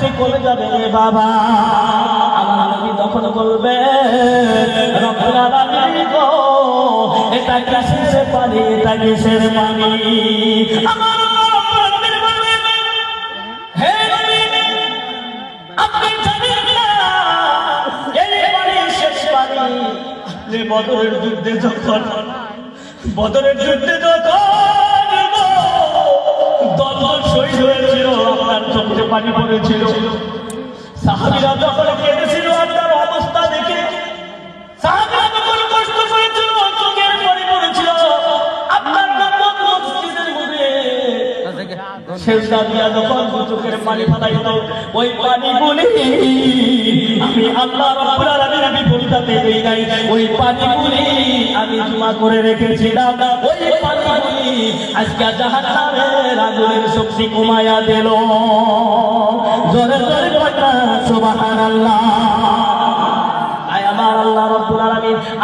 শক্তি কমে যাবে রে বাবা। আমার নবী তখন বলবে এটা কিসের পানি, এটা কিসের পানি। আমার বদরের যুদ্ধে যখন, বদরের যুদ্ধে যখন দল শহীদ হয়েছিল, আপনার চোখে পানি পড়েছিল। শেষদা দিয়া যখন চোখের পানি ফালাইত ওই পানিগুলি আমি আল্লাহ রাব্বুল আলামিনের বিপরীতে দেই নাই। ওই আমি জমা করে রেখেছিলাম। ওই পানিগুলি আজকে জাহান্নামের আগুনের শক্তি কমায়া দিল। জোরে জোরে কথা সুবহানাল্লাহ।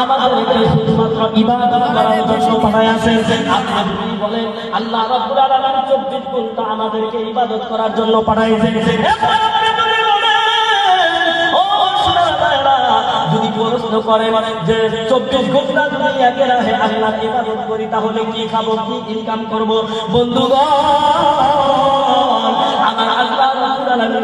আমাদেরকে ইবাদত করার জন্য পাঠায় আপনি যদি বলেন আল্লাহ রাব্বুল আলামিন 24 ঘণ্টা আমাদেরকে ইবাদত করার জন্য পাঠাইছেন। যদি বলেন, ও সোনার বাবারা, যদি প্রশ্ন করেন যে চব্বিশ ঘণ্টা যদি একে রাহে আল্লাহ ইবাদত করি তাহলে কি খাব কি ইনকাম করব? বন্ধুগণ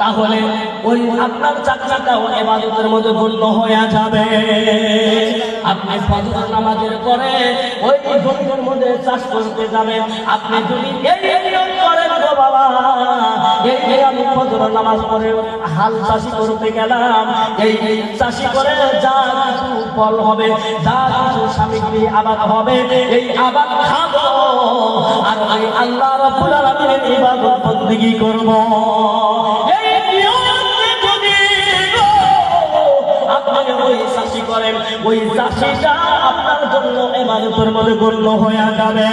তাহলে ওই আপনার চাকরিটাও এবাদতের মধ্যে গণ্য হয়ে যাবে। আপনি ফজর নামাজের পরে ওই জমির মধ্যে চাষ করতে যাবেন। আপনি যদি এই নিয়ম করেন গো বাবা, এই এই আমি ফজর নামাজ পড়ে হাল চাষি করতে গেলাম, এই চাষি করে যা কিছু ফল হবে, যা কিছু সামগ্রী আবাদ হবে, এই আবাদ খাব। আর ওই আল্লাহ রাব্বুল আলামিনের ইবাদত বন্দেগী করব। আপনি ওই চাষি করেন, ওই চাষিটা আপনার জন্য ইবাদতের মধ্যে গণ্য হয়ে যাবে।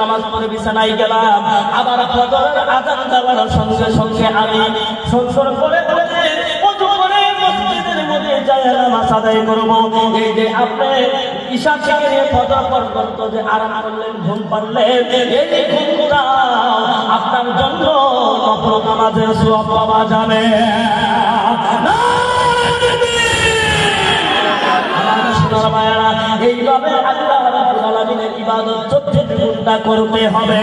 নামাজের পরে বিছানায় নামাজ গেলাম, আবার ফজরের আজান দেওয়ার সঙ্গে সঙ্গে আমি সংসর করে করে যায় নামাজ আদায় করব। যে আপনি ঈশা থেকে নিয়ে ফজর পর্যন্ত যে আরাম করলেন, ঘুম পারলেন এই ঘুমটা আপনার জন্য নফল নামাজের সওয়াব পাওয়া যাবে। এইভাবে আল্লাহ হবে।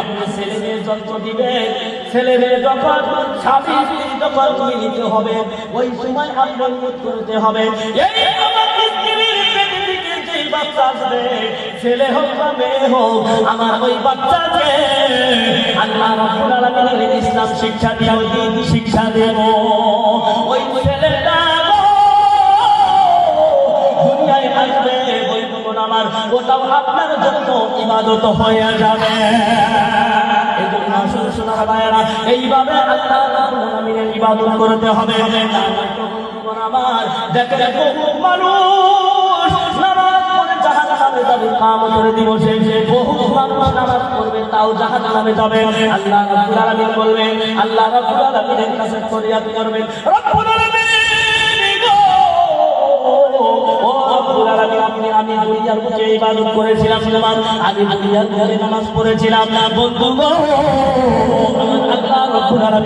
আপনি ছেলে যন্ত্র দিবেন, ছেলে মেয়ে যখন স্বামী যখন মিলিত হবে, ওই সময় আপনার করতে হবে। বাচ্চা আসবে, ছেলে হোক বা মেয়ে হোক, আমার ওই বাচ্চাকে আল্লাহ রাব্বুল আলামিনের ইসলাম শিক্ষা দিও দিন শিক্ষা দেব। ওই ছেলেটা দুনিয়ায় আসবে ওই জীবন আমার, ওটাও আপনার জন্য ইবাদত হয়ে যাবে। এইভাবে আল্লাহ করতে হবে। আমার দেখে বহু মানুষ জাহান্নামে যাবে কিয়ামতের দিবসে বহু মানুষ নামাজ পড়বে তাও জাহান্নামে যাবে। আল্লাহ রাব্বুল আলামিন বলবেন আল্লাহ রাব্বুল আলামিনের কাছে ফরিয়াদ করবেন। রব্বুল আলামিন আমি দুনিয়ার বুকে ইবাদত করেছিলাম আমি দুনিয়ার বুকে নামাজ পড়েছিলাম। বন্ধু গো আল্লাহ রব্বুল আলামিন